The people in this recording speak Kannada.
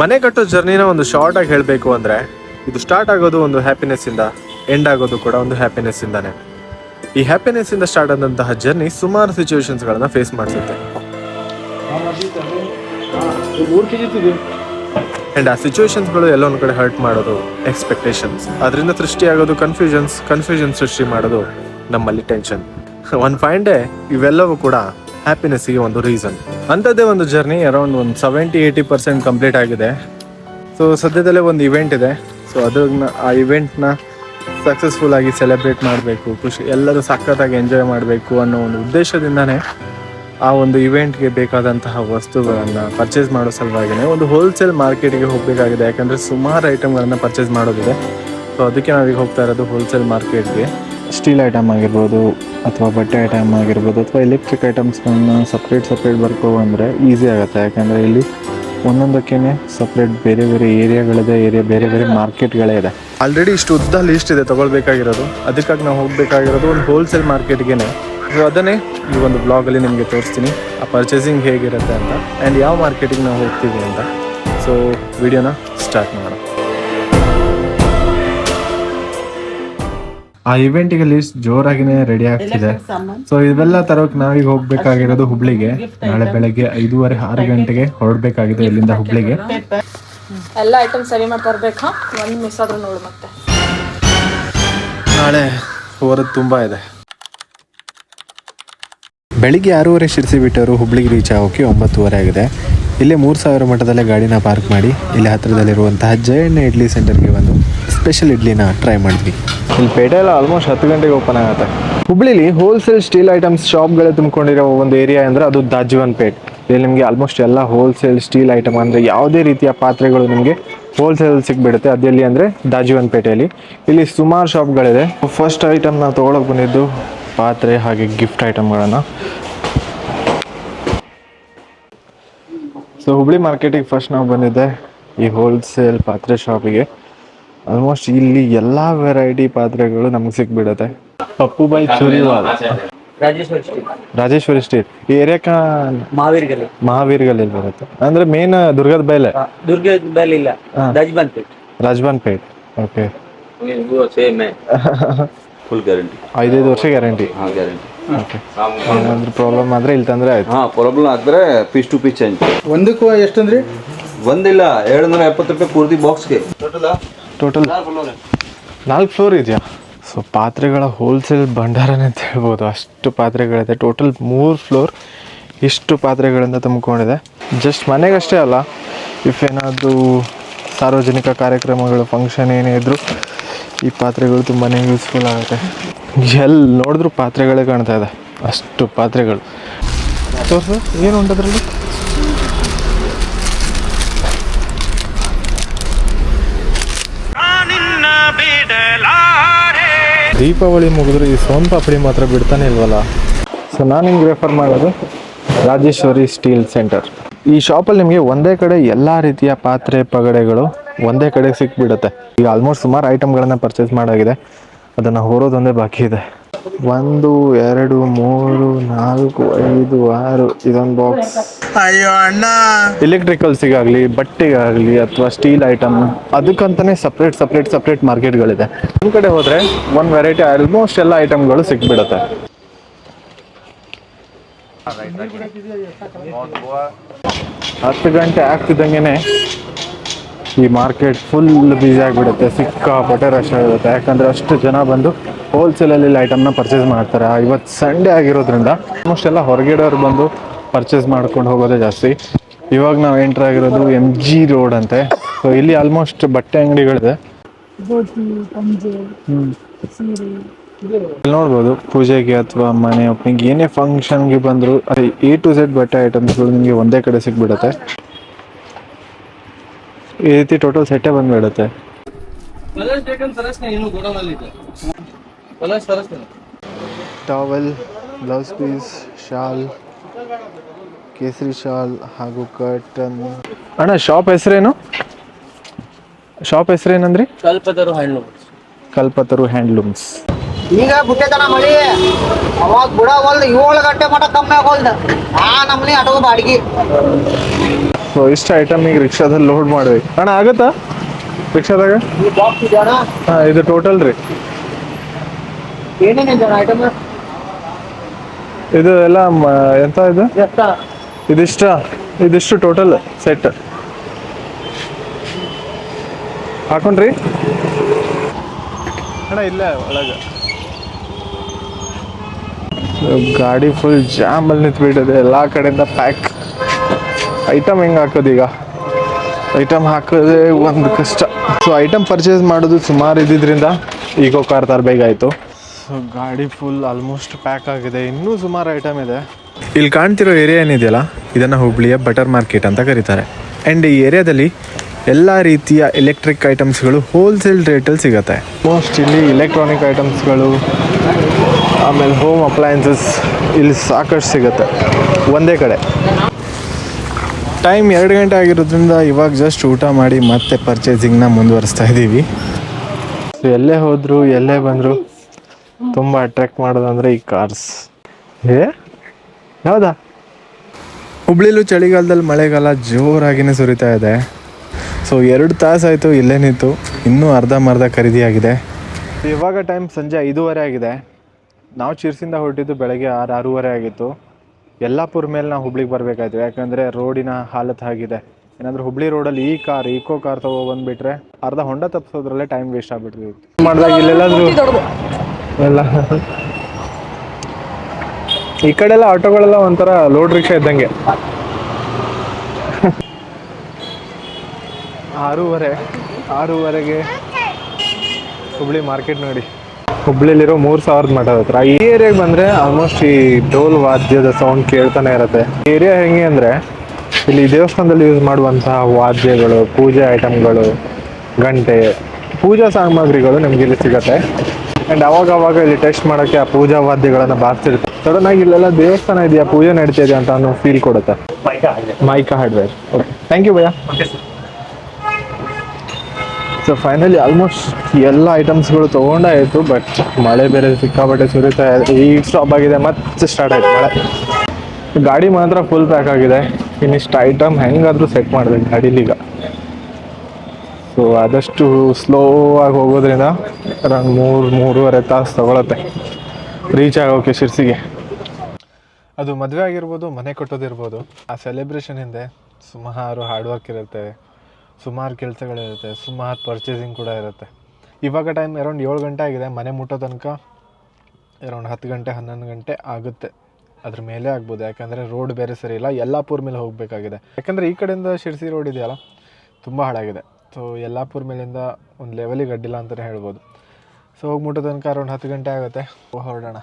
ಮನೆ ಕಟ್ಟೋ ಜರ್ನಿನ ಒಂದು ಶಾರ್ಟ್ ಆಗಿ ಹೇಳಬೇಕು ಅಂದರೆ ಇದು ಸ್ಟಾರ್ಟ್ ಆಗೋದು ಒಂದು ಹ್ಯಾಪಿನೆಸ್ ಇಂದ ಎಂಡ್ ಆಗೋದು ಕೂಡ ಒಂದು ಹ್ಯಾಪಿನೆಸ್ ಇಂದಾನೆ. ಈ ಹ್ಯಾಪಿನೆಸ್ ಇಂದ ಸ್ಟಾರ್ಟ್ ಆದಂತಹ ಜರ್ನಿ ಸುಮಾರು ಸಿಚುವೇಶನ್ಸ್ ಗಳನ್ನ ಫೇಸ್ ಮಾಡಿಸುತ್ತೆ. ಅಂಡ್ ಆ ಸಿಚುವೇಶನ್ಸ್ಗಳು ಎಲ್ಲೊಂದು ಕಡೆ ಹರ್ಟ್ ಮಾಡೋದು ಎಕ್ಸ್ಪೆಕ್ಟೇಷನ್ಸ್ ಅದರಿಂದ ಸೃಷ್ಟಿಯಾಗೋದು ಕನ್ಫ್ಯೂಷನ್ಸ್ ಕನ್ಫ್ಯೂಷನ್ ಸೃಷ್ಟಿ ಮಾಡೋದು ನಮ್ಮಲ್ಲಿ ಟೆನ್ಷನ್ ಒನ್ ಫೈನ್ ಡೇ ಇವೆಲ್ಲವೂ ಕೂಡ ಹ್ಯಾಪಿನೆಸ್ಗೆ ಒಂದು ರೀಸನ್. ಅಂಥದ್ದೇ ಒಂದು ಜರ್ನಿ ಅರೌಂಡ್ ಒಂದು ಸೆವೆಂಟಿ ಏಯ್ಟಿ ಪರ್ಸೆಂಟ್ ಕಂಪ್ಲೀಟ್ ಆಗಿದೆ. ಸೊ ಸದ್ಯದಲ್ಲೇ ಒಂದು ಇವೆಂಟ್ ಇದೆ. ಸೊ ಅದನ್ನ ಆ ಇವೆಂಟ್ನ ಸಕ್ಸಸ್ಫುಲ್ ಆಗಿ ಸೆಲೆಬ್ರೇಟ್ ಮಾಡಬೇಕು, ಖುಷಿ, ಎಲ್ಲರೂ ಸಖತ್ತಾಗಿ ಎಂಜಾಯ್ ಮಾಡಬೇಕು ಅನ್ನೋ ಒಂದು ಉದ್ದೇಶದಿಂದನೇ ಆ ಒಂದು ಇವೆಂಟ್ಗೆ ಬೇಕಾದಂತಹ ವಸ್ತುಗಳನ್ನು ಪರ್ಚೇಸ್ ಮಾಡೋ ಸಲುವಾಗಿನೇ ಒಂದು ಹೋಲ್ಸೇಲ್ ಮಾರ್ಕೆಟ್ಗೆ ಹೋಗಬೇಕಾಗಿದೆ. ಯಾಕಂದರೆ ಸುಮಾರು ಐಟಮ್ಗಳನ್ನು ಪರ್ಚೇಸ್ ಮಾಡೋದಿದೆ. ಸೊ ಅದಕ್ಕೆ ನಾವೀಗ ಹೋಗ್ತಾ ಇರೋದು ಹೋಲ್ಸೇಲ್ ಮಾರ್ಕೆಟ್ಗೆ ಸ್ಟೀಲ್ ಐಟಮ್ ಆಗಿರ್ಬೋದು ಅಥವಾ ಬಟ್ಟೆ ಐಟಮ್ ಆಗಿರ್ಬೋದು ಅಥವಾ ಎಲೆಕ್ಟ್ರಿಕ್ ಐಟಮ್ಸ್ಗಳನ್ನ ಸಪ್ರೇಟ್ ಸಪ್ರೇಟ್ ಬರ್ಕೋ ಅಂದರೆ ಈಸಿ ಆಗುತ್ತೆ. ಯಾಕೆಂದರೆ ಇಲ್ಲಿ ಒಂದೊಂದಕ್ಕೇನೆ ಸಪ್ರೇಟ್ ಬೇರೆ ಬೇರೆ ಏರಿಯಾಗಳಿದೆ ಏರಿಯಾ ಬೇರೆ ಬೇರೆ ಮಾರ್ಕೆಟ್ಗಳೇ ಇದೆ. ಆಲ್ರೆಡಿ ಇಷ್ಟು ಉದ್ದ ಲಿಸ್ಟ್ ಇದೆ ತೊಗೊಳ್ಬೇಕಾಗಿರೋದು. ಅದಕ್ಕಾಗಿ ನಾವು ಹೋಗಬೇಕಾಗಿರೋದು ಒಂದು ಹೋಲ್ಸೇಲ್ ಮಾರ್ಕೆಟ್ಗೆ ಸೊ ಅದನ್ನೇ ಈ ಒಂದು ಬ್ಲಾಗಲ್ಲಿ ನಿಮಗೆ ತೋರಿಸ್ತೀನಿ. ಆ ಪರ್ಚೇಸಿಂಗ್ ಹೇಗಿರುತ್ತೆ ಅಂತ ಆ್ಯಂಡ್ ಯಾವ ಮಾರ್ಕೆಟಿಗೆ ನಾವು ಹೋಗ್ತೀವಿ ಅಂತ. ಸೊ ವಿಡಿಯೋನ ಸ್ಟಾರ್ಟ್ ಮಾಡೋಣ. ಆ ಇವೆಂಟಿಗೆ ಲಿಸ್ಟ್ ಜೋರಾಗಿನೇ ರೆಡಿ ಆಗ್ತಿದೆ. ಸೊ ಇವೆಲ್ಲ ತರೋಕ್ ನಾವೀಗ ಹೋಗ್ಬೇಕಾಗಿರೋದು ಹುಬ್ಳಿಗೆ. ನಾಳೆ ಬೆಳಗ್ಗೆ ಐದೂವರೆ ಆರು ಗಂಟೆಗೆ ಹೊರಡ್ಬೇಕಾಗಿದೆ ಇಲ್ಲಿಂದ ಹುಬ್ಳಿಗೆ. ಎಲ್ಲ ಐಟಮ್ ಸರಿ ಮಾಡ್ತಾ ಇರ್ಬೇಕಾ ಒಂದು ಮಿಸ್ ಆದ್ರೂ ನೋಡು ಮತ್ತೆ. ನಾಳೆ ಹೋರದ್ ತುಂಬಾ ಇದೆ. ಬೆಳಿಗ್ಗೆ ಆರೂವರೆ ಶಿರ್ಸಿ ಬಿಟ್ಟವರು ಹುಬ್ಳಿಗೆ ರೀಚ್ ಆಗೋಕೆ ಒಂಬತ್ತುವರೆ ಆಗಿದೆ. ಇಲ್ಲೇ ಮೂರು ಸಾವಿರ ಮಟ್ಟದಲ್ಲೇ ಗಾಡಿನ ಪಾರ್ಕ್ ಮಾಡಿ ಇಲ್ಲಿ ಹತ್ತಿರದಲ್ಲಿರುವಂತಹ ಜಯಣ್ಣ ಇಡ್ಲಿ ಸೆಂಟರ್ಗೆ ಬಂದು ಸ್ಪೆಷಲ್ ಇಡ್ಲಿನ ಟ್ರೈ ಮಾಡಿದ್ವಿ. ಇಲ್ಲಿ ಪೇಟೆ ಎಲ್ಲ ಆಲ್ಮೋಸ್ಟ್ ಹತ್ತು ಗಂಟೆಗೆ ಓಪನ್ ಆಗುತ್ತೆ. ಹುಬ್ಳಿಲಿ ಹೋಲ್ಸೇಲ್ ಸ್ಟೀಲ್ ಐಟಮ್ಸ್ ಶಾಪ್ಗಳೇ ತುಂಬಿಕೊಂಡಿರೋ ಒಂದು ಏರಿಯಾ ಅಂದರೆ ಅದು ದಾಜ್ವನ್ ಪೇಟ್. ಇಲ್ಲಿ ನಿಮಗೆ ಆಲ್ಮೋಸ್ಟ್ ಎಲ್ಲ ಹೋಲ್ಸೇಲ್ ಸ್ಟೀಲ್ ಐಟಮ್ ಅಂದರೆ ಯಾವುದೇ ರೀತಿಯ ಪಾತ್ರೆಗಳು ನಿಮಗೆ ಹೋಲ್ಸೇಲ್ ಸಿಕ್ಬಿಡುತ್ತೆ ಅದೆಲ್ಲಿ ಅಂದರೆ ದಾಜಿವನ್ ಪೇಟೆಯಲ್ಲಿ. ಇಲ್ಲಿ ಸುಮಾರು ಶಾಪ್ಗಳಿದೆ ಫಸ್ಟ್ ಐಟಮ್ ನಾವು ತೊಗೊಳಕ್ಕೆ ಬಂದಿದ್ದು ಪಾತ್ರೆ ಹಾಗೆ ಗಿಫ್ಟ್ ಐಟಮ್ಗಳನ್ನು ಸೊ ಹುಬ್ಳಿ ಮಾರ್ಕೆಟಿಗೆ ಫಸ್ಟ್ ನಾವು ಬಂದಿದ್ದೆ ಈ ಹೋಲ್ಸೇಲ್ ಪಾತ್ರೆ ಶಾಪಿಗೆ ಆಲ್ಮೋಸ್ಟ್ ಇಲ್ಲಿ ಎಲ್ಲ ವೆರೈಟಿ ಪಾತ್ರೆಗಳು ನಮ್ಗೆ ಸಿಕ್ಬಿಡುತ್ತೆ ಪಪ್ಪುಬಾಯಿ ಚೂರಿವಾಲ್ ರಾಜೇಶ್ವರಿ ಸ್ಟ್ರೀಟ್ ರಾಜೇಶ್ವರಿ ಸ್ಟ್ರೀಟ್ ಈ ಏರಿಯಾಕ ಮಹಾವೀರ್ ಗಲ್ಲಿ ಮಹಾವೀರ್ಗಲ್ಲಿ ಬರುತ್ತೆ. ಅಂದ್ರೆ ಮೇನ್ ದುರ್ಗದ ಬೈಲೆ? ದುರ್ಗದ ಬೈಲ್ ಇಲ್ಲ. ಹಾ. ದಜ್ಬಂತ್ ಪೇಟ್ ರಾಜಬಾನ್ ಪೇಟ್ ಓಕೆ ಫುಲ್ ಗ್ಯಾರಂಟಿ ಐದೈದು ವರ್ಷ ಗ್ಯಾರಂಟಿ ಹಾಂ ಗ್ಯಾರಂಟಿ ಓಕೆ ಏನಾದ್ರು ಪ್ರಾಬ್ಲಮ್ ಆದರೆ ಇಲ್ಲಿ ತಂದ್ರೆ ಆಯ್ತು. ಹಾ ಪ್ರಾಬ್ಲಮ್ ಆದ್ರೆ ಪೀಸ್ ಟು ಪೀಸ್ ಚೇಂಜ್ ಒಂದಕ್ಕೂ ಎಷ್ಟಂದ್ರಿ? ಒಂದಿಲ್ಲ ಎರಡು ನೂರ ಎಪ್ಪತ್ತು ರೂಪಾಯಿ ಪೂರ್ತಿ ಬಾಕ್ಸ್ಗೆ ಟೋಟಲ್ ನಾಲ್ಕು ಫ್ಲೋರ್ ಇದೆಯಾ? ಸೊ ಪಾತ್ರೆಗಳ ಹೋಲ್ಸೇಲ್ ಭಂಡಾರನೇ ಅಂತ ಹೇಳ್ಬೋದು. ಅಷ್ಟು ಪಾತ್ರೆಗಳಿದೆ. ಟೋಟಲ್ ಮೂರು ಫ್ಲೋರ್ ಇಷ್ಟು ಪಾತ್ರೆಗಳಿಂದ ತುಂಬಿಕೊಂಡಿದೆ. ಜಸ್ಟ್ ಮನೆಗಷ್ಟೇ ಅಲ್ಲ ಇಫ್ ಏನಾದರೂ ಸಾರ್ವಜನಿಕ ಕಾರ್ಯಕ್ರಮಗಳು ಫಂಕ್ಷನ್ ಏನೇ ಇದ್ದರೂ ಈ ಪಾತ್ರೆಗಳು ತುಂಬಾ ಯೂಸ್ಫುಲ್ ಆಗುತ್ತೆ. ಎಲ್ಲಿ ನೋಡಿದ್ರೂ ಪಾತ್ರೆಗಳೇ ಕಾಣ್ತಾ ಇದೆ. ಅಷ್ಟು ಪಾತ್ರೆಗಳು. ತೋರ್ಸು ಏನು ಉಂಟದ್ರಲ್ಲಿ? ದೀಪಾವಳಿ ಮುಗಿದ್ರೆ ಈ ಸೋನ್ ಪಾಪಡಿ ಮಾತ್ರ ಬಿಡ್ತಾನೆ ಇಲ್ವಲ್ಲ? ಸೊ ನಾನು ನಿಮ್ಗೆ ರೆಫರ್ ಮಾಡೋದು ರಾಜೇಶ್ವರಿ ಸ್ಟೀಲ್ ಸೆಂಟರ್ ಈ ಶಾಪಲ್ಲಿ ನಿಮಗೆ ಒಂದೇ ಕಡೆ ಎಲ್ಲ ರೀತಿಯ ಪಾತ್ರೆ, ಪಗಡೆಗಳು ಒಂದೇ ಕಡೆ ಸಿಕ್ಬಿಡುತ್ತೆ. ಈಗ ಆಲ್ಮೋಸ್ಟ್ ಸುಮಾರು ಐಟಮ್ಗಳನ್ನು ಪರ್ಚೇಸ್ ಮಾಡಾಗಿದೆ. ಅದನ್ನು ಹೊರೋದೊಂದೇ ಬಾಕಿ ಇದೆ. ಒಂದು ಎರಡು ಮೂರು ನಾಲ್ಕು ಐದು ಆರು ಇದೊಂದು ಬಾಕ್ಸ್ ಅಯ್ಯೋ ಅಣ್ಣ. ಎಲೆಕ್ಟ್ರಿಕಲ್ಸಿಗಾಗಲಿ ಬಟ್ಟೆಗಾಗಲಿ ಅಥವಾ ಸ್ಟೀಲ್ ಐಟಮ್ ಅದಕ್ಕಂತಾನೆ ಸಪ್ರೇಟ್ ಸಪ್ರೇಟ್ ಸಪ್ರೇಟ್ ಮಾರ್ಕೆಟ್ಗಳಿದೆ. ನಿಮ್ಮ ಕಡೆ ಹೋದರೆ ಒಂದು ವೆರೈಟಿ ಆಲ್ಮೋಸ್ಟ್ ಎಲ್ಲ ಐಟಮ್ಗಳು ಸಿಕ್ಬಿಡುತ್ತೆ ಹತ್ತು ಗಂಟೆ ಆಗ್ತಿದ್ದಂಗೆ ಈ ಮಾರ್ಕೆಟ್ ಫುಲ್ ಬ್ಯುಸಿ ಆಗಿಬಿಡುತ್ತೆ. ಸಿಕ್ಕಾಪಟ್ಟೆ ರಶ್ ಆಗಿರುತ್ತೆ ಯಾಕಂದರೆ ಅಷ್ಟು ಜನ ಬಂದು ಹೋಲ್ಸೇಲಲ್ಲಿ ಐಟಮ್ನ ಪರ್ಚೇಸ್ ಮಾಡ್ತಾರೆ. ಇವತ್ತು ಸಂಡೇ ಆಗಿರೋದ್ರಿಂದ ಆಲ್ಮೋಸ್ಟ್ ಎಲ್ಲ ಹೊರಗಡೆಯವ್ರು ಬಂದು ಪರ್ಚೇಸ್ ಮಾಡ್ಕೊಂಡು ಹೋಗೋದೇ ಜಾಸ್ತಿ. ಇವಾಗ ನಾವು ಎಂಟ್ರ್ ಆಗಿರೋದು ಎಂ ಜಿ ರೋಡ್ ಅಂತೆ. ಸೊ ಇಲ್ಲಿ ಆಲ್ಮೋಸ್ಟ್ ಬಟ್ಟೆ ಅಂಗಡಿಗಳಿದೆ. ಇಲ್ಲಿ ನೋಡ್ಬೋದು ಪೂಜೆಗೆ ಅಥವಾ ಮನೆ ಓಪನಿಂಗ್ ಏನೇ ಫಂಕ್ಷನ್ಗೆ ಬಂದರೂ ಅದೇ ಎ ಟು ಝೆಡ್ ಬಟ್ಟೆ ಐಟಮ್ಸ್ಗಳು ನಿಮಗೆ ಒಂದೇ ಕಡೆ ಸಿಕ್ಬಿಡತ್ತೆ ಈ ರೀತಿ ಟೋಟಲ್ ಸೆಟ್ಟೇ ಬಂದ್ಬಿಡುತ್ತೆ. ಟಾವೆಲ್ ಬ್ಲೌಸ್ ಪೀಸ್ ಶಾಲ್ ಕೇಸರಿ ಶಾಲ್ ಹಾಗೂ ಕರ್ಟನ್ ಅಣ್ಣ ಶಾಪ್ ಹೆಸರೇನು? ಶಾಪ್ ಹೆಸರೇನಂದ್ರಿ? ಕಲ್ಪತರು ಹ್ಯಾಂಡ್ಲೂಮ್ಸ್. ಕಲ್ಪತರು ಹ್ಯಾಂಡ್ಲೂಮ್ಸ್. ಈಗ ಬಿಟ್ಟೈತನ ಮಳಿ. ಅವಾಗ ಬುಡ ಹೊಲ್ದು ಏಳು ಗಂಟೆ ಮಟ ಕಮ್ಮಿ ಆಗೋಲ್ದ. ಆ ನಮ್ನಿ ಅಟೋ ಬಾಡಿಗೆ. ಸೊ ಇಷ್ಟು ಐಟಮ್ ಈಗ ರಿಕ್ಷಾದಲ್ಲಿ ಲೋಡ್ ಮಾಡ್ಬೇಕು. ಅಣ್ಣ ಆಗತ್ತಾ? ರಿಕ್ಷಾದಾಗ? ಹಾಂ ಇದು ಟೋಟಲ್ ರೀ. ಏನೇನಿದೆ ಅಣ್ಣ ಐಟಮ್ ಇದು ಎಲ್ಲ ಮ- ಎಂತ ಇದು? ಇದಿಷ್ಟ ಇದಿಷ್ಟು ಟೋಟಲ್ ಸೆಟ್ ಹಾಕೊಂಡ್ರಿ. ಅಣ್ಣ ಇಲ್ಲ ಒಳಗೆ. ಗಾಡಿ ಫುಲ್ ಜಾಮ್ ಅಲ್ಲಿ ನಿಂತ್ಬಿಟ್ಟಿದೆ ಎಲ್ಲ ಕಡೆಯಿಂದ ಪ್ಯಾಕ್ ಐಟಮ್ ಹೆಂಗ್ ಹಾಕೋದು ಈಗ? ಐಟಮ್ ಹಾಕೋದೇ ಒಂದು ಕಷ್ಟ. ಸೊ ಐಟಮ್ ಪರ್ಚೇಸ್ ಮಾಡೋದು ಸುಮಾರು ಇದ್ದಿದ್ರಿಂದ ಈಗೋ ಕಾರ್ ತರಬೇಕಾಯ್ತು. ಸೊ ಗಾಡಿ ಫುಲ್ ಆಲ್ಮೋಸ್ಟ್ ಪ್ಯಾಕ್ ಆಗಿದೆ. ಇನ್ನೂ ಸುಮಾರು ಐಟಮ್ ಇದೆ. ಇಲ್ಲಿ ಕಾಣ್ತಿರೋ ಏರಿಯಾ ಏನಿದೆಯಲ್ಲ ಇದನ್ನು ಹುಬ್ಳಿಯ ಬಟರ್ ಮಾರ್ಕೆಟ್ ಅಂತ ಕರೀತಾರೆ. ಆ್ಯಂಡ್ ಈ ಏರಿಯಾದಲ್ಲಿ ಎಲ್ಲ ರೀತಿಯ ಎಲೆಕ್ಟ್ರಿಕ್ ಐಟಮ್ಸ್ಗಳು ಹೋಲ್ಸೇಲ್ ರೇಟಲ್ಲಿ ಸಿಗುತ್ತೆ. ಮೋಸ್ಟ್ ಇಲ್ಲಿ ಇಲೆಕ್ಟ್ರಾನಿಕ್ ಐಟಮ್ಸ್ಗಳು ಆಮೇಲೆ ಹೋಮ್ ಅಪ್ಲಯನ್ಸಸ್ ಇಲ್ಲಿ ಸಾಕಷ್ಟು ಸಿಗುತ್ತೆ. ಒಂದೇ ಕಡೆ. ಟೈಮ್ ಎರಡು ಗಂಟೆ ಆಗಿರೋದ್ರಿಂದ ಇವಾಗ ಜಸ್ಟ್ ಊಟ ಮಾಡಿ ಮತ್ತೆ ಪರ್ಚೇಸಿಂಗ್ನ ಮುಂದುವರಿಸ್ತಾ ಇದ್ದೀವಿ ಸೊ ಎಲ್ಲೇ ಹೋದರೂ ಎಲ್ಲೇ ಬಂದರು ತುಂಬ ಅಟ್ರಾಕ್ಟ್ ಮಾಡೋದಂದ್ರೆ ಈ ಕಾರ್ಸ್ ಏ? ಹೌದಾ ಹುಬ್ಳಿಲು ಚಳಿಗಾಲದಲ್ಲಿ ಮಳೆಗಾಲ ಜೋರಾಗಿನೇ ಸುರಿತಾ ಇದೆ. ಸೊ ಎರಡು ತಾಸಾಯಿತು ಇಲ್ಲೇ ನಿಂತು. ಇನ್ನೂ ಮರ್ಧ ಖರೀದಿ ಆಗಿದೆ. ಇವಾಗ ಟೈಮ್ ಸಂಜೆ ಐದೂವರೆ ಆಗಿದೆ. ನಾವು ಚಿರ್ಸಿಂದ ಹೊರಟಿದ್ದು ಬೆಳಗ್ಗೆ ಆರು ಆರೂವರೆ ಆಗಿತ್ತು. ಯಲ್ಲಾಪುರ ಮೇಲೆ ನಾವು ಹುಬ್ಳಿಗೆ ಬರಬೇಕಾಯ್ತು. ಯಾಕಂದರೆ ರೋಡಿನ ಹಾಲತ್ ಆಗಿದೆ. ಏನಂದ್ರೆ ಹುಬ್ಳಿ ರೋಡಲ್ಲಿ ಈ ಕಾರ್ ಈಕೋ ಕಾರ್ ತಗೋ ಬಂದುಬಿಟ್ರೆ ಅರ್ಧ ಹೊಂಡ ತಪ್ಪಿಸೋದ್ರಲ್ಲೇ ಟೈಮ್ ವೇಸ್ಟ್ ಆಗಿಬಿಟ್ಟಿದ್ವಿ ಮಾಡಿದಾಗ ಇಲ್ಲೆಲ್ಲಾದ್ರೂ ಎಲ್ಲ ಈ ಕಡೆ ಎಲ್ಲ ಆಟೋಗಳೆಲ್ಲ ಒಂಥರ ಲೋಡ್ ರಿಕ್ಷಾ ಇದ್ದಂಗೆ. ಆರೂವರೆ, ಆರೂವರೆಗೆ ಹುಬ್ಳಿ ಮಾರ್ಕೆಟ್ ನೋಡಿ. ಹುಬ್ಳಿಲಿರೋ ಮೂರು ಸಾವಿರದ ಮಠದ ಹತ್ರ. ಈ ಏರಿಯಾಗೆ ಬಂದರೆ ಆಲ್ಮೋಸ್ಟ್ ಈ ಡೋಲ್ ವಾದ್ಯದ ಸೌಂಡ್ ಕೇಳ್ತಾನೆ ಇರುತ್ತೆ. ಏರಿಯಾ ಹೆಂಗೆ ಅಂದರೆ, ಇಲ್ಲಿ ದೇವಸ್ಥಾನದಲ್ಲಿ ಯೂಸ್ ಮಾಡುವಂತಹ ವಾದ್ಯಗಳು, ಪೂಜೆ ಐಟಮ್ಗಳು ಗಂಟೆ, ಪೂಜಾ ಸಾಮಗ್ರಿಗಳು ನಿಮ್ಗೆ ಇಲ್ಲಿ ಸಿಗುತ್ತೆ. ಆ್ಯಂಡ್ ಅವಾಗ ಅವಾಗ ಇಲ್ಲಿ ಟೆಸ್ಟ್ ಮಾಡೋಕ್ಕೆ ಆ ಪೂಜಾ ವಾದ್ಯಗಳನ್ನು ಬಾರಿಸಿರುತ್ತೆ ಸಡನ್ ಆಗಿ ಇಲ್ಲೆಲ್ಲ ದೇವಸ್ಥಾನ ಇದೆಯಾ? ಪೂಜೆ ನಡೀತಾ ಇದೆ ಅಂತ ಅನ್ನೋ ಫೀಲ್ ಕೊಡುತ್ತೆ. Mica hardware okay thank you bhaiya. So finally almost ಎಲ್ಲ ಐಟಮ್ಸ್ಗಳು ತೊಗೊಂಡಾಯಿತು ಬಟ್ ಮಳೆ ಬೇರೆ ಸಿಕ್ಕಾಪಟ್ಟೆ ಸುರಿತಾ ಇದೆ. ಈಗ ಸ್ಟಾಪ್ ಆಗಿದೆ ಮತ್ತೆ ಸ್ಟಾರ್ಟ್ ಆಯ್ತು ಮಳೆ. ಗಾಡಿ ಮಾತ್ರ ಫುಲ್ ಪ್ಯಾಕ್ ಆಗಿದೆ. ಇನ್ನಿಷ್ಟು ಐಟಮ್ ಹೆಂಗಾದರೂ ಸೆಟ್ ಮಾಡಬೇಕು ಗಾಡೀಲೀಗ ಸೊ ಆದಷ್ಟು ಸ್ಲೋ ಆಗಿ ಹೋಗೋದ್ರಿಂದ ಅರೌಂಡ್ ಮೂರು, ಮೂರುವರೆ ತಾಸು ತಗೊಳತ್ತೆ. ರೀಚ್ ಆಗೋಕೆ ಶಿರ್ಸಿಗೆ. ಅದು ಮದುವೆ ಆಗಿರ್ಬೋದು, ಮನೆ ಕಟ್ಟೋದಿರ್ಬೋದು, ಆ ಸೆಲೆಬ್ರೇಷನ್ ಹಿಂದೆ ಸುಮಾರು ಹಾರ್ಡ್ ವರ್ಕ್ ಇರುತ್ತೆ, ಸುಮಾರು ಕೆಲಸಗಳಿರುತ್ತೆ, ಸುಮಾರು ಪರ್ಚೇಸಿಂಗ್ ಕೂಡ ಇರುತ್ತೆ. ಇವಾಗ ಟೈಮ್ ಅರೌಂಡ್ ಏಳು ಗಂಟೆ ಆಗಿದೆ, ಮನೆ ಮುಟ್ಟೋ ತನಕ ಅರೌಂಡ್ ಹತ್ತು ಗಂಟೆ, ಹನ್ನೊಂದು ಗಂಟೆ ಆಗುತ್ತೆ. ಅದ್ರ ಮೇಲೆ ಆಗ್ಬೋದು, ಯಾಕಂದರೆ ರೋಡ್ ಬೇರೆ ಸರಿ ಇಲ್ಲ ಮೇಲೆ ಹೋಗಬೇಕಾಗಿದೆ. ಯಾಕಂದರೆ ಈ ಕಡೆಯಿಂದ ಶಿರ್ಸಿ ರೋಡ್ ಇದೆಯಲ್ಲ, ತುಂಬ ಹಾಳಾಗಿದೆ. ಸೊ ಯಲ್ಲಾಪುರ ಮೇಲಿಂದ ಒಂದು ಲೆವೆಲಿಗೆ ಅಡ್ಡಿಲ್ಲ ಅಂತಲೇ ಹೇಳ್ಬೋದು. ಸೊ ಹೋಗಿ ಮುಟ್ಟೋ ತನಕ ಅರೌಂಡ್ ಹತ್ತು ಗಂಟೆ ಆಗುತ್ತೆ. ಹೊರಡೋಣ.